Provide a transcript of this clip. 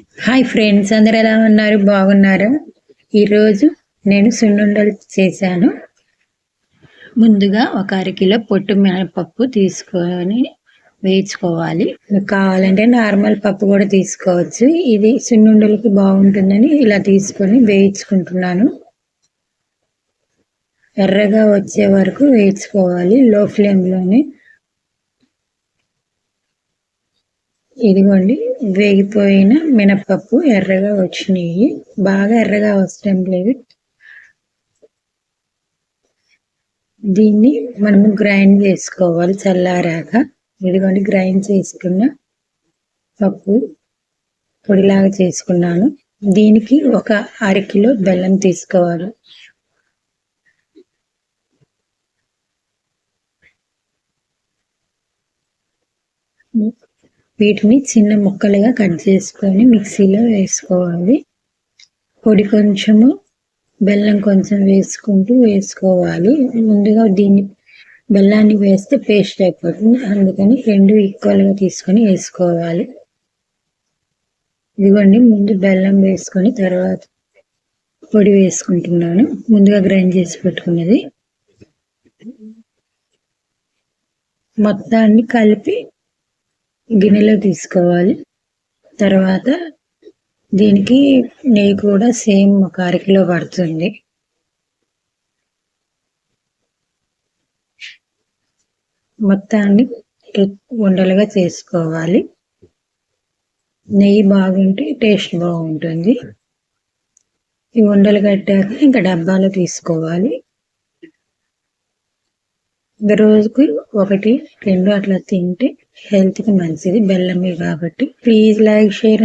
Hi friends అందరు ఎలా ఉన్నారు? బాగున్నారా? ఈరోజు నేను సున్నుండలు చేశాను. ముందుగా ఒక అరకిలో పొట్టు మినపప్పు తీసుకొని వేయించుకోవాలి. మీకు కావాలంటే నార్మల్ పప్పు కూడా తీసుకోవచ్చు. ఇది సున్నుండలకి బాగుంటుందని ఇలా తీసుకొని వేయించుకుంటున్నాను. ఎర్రగా వచ్చే వరకు వేయించుకోవాలి. లో ఫ్లేమ్లోనే ఇదిగోండి వేగిపోయిన మినపప్పు ఎర్రగా వచ్చినాయి. బాగా ఎర్రగా అవసరం లేదు దీన్ని మనము గ్రైండ్ చేసుకోవాలి చల్లారాక. ఇదిగోండి గ్రైండ్ చేసుకున్న పప్పు పొడిలాగా చేసుకున్నాను. దీనికి ఒక అరకిలో బెల్లం తీసుకోవాలి. వీటిని చిన్న ముక్కలుగా కట్ చేసుకొని మిక్సీలో వేసుకోవాలి. పొడి కొంచెము బెల్లం కొంచెం వేసుకుంటూ వేసుకోవాలి. ముందుగా దీన్ని బెల్లాన్ని వేస్తే పేస్ట్ అయిపోతుంది. అందుకని రెండు ఈక్వల్గా తీసుకొని వేసుకోవాలి. ఇదిగోండి ముందు బెల్లం వేసుకొని తర్వాత పొడి వేసుకుంటున్నాను. ముందుగా గ్రైండ్ చేసి పెట్టుకున్నది. మొత్తాన్ని కలిపి గిన్నెలో తీసుకోవాలి. తర్వాత దీనికి నెయ్యి కూడా సేమ్ ఒక అరకిలో పడుతుంది. మొత్తాన్ని ఉండలుగా చేసుకోవాలి. నెయ్యి బాగుంటే టేస్ట్ బాగుంటుంది. ఈ ఉండలు కట్టాక ఇంకా డబ్బాలో తీసుకోవాలి. రోజుకు ఒకటి రెండు అట్లా తింటే హెల్త్కి మంచిది బెల్లమే కాబట్టి. Please like share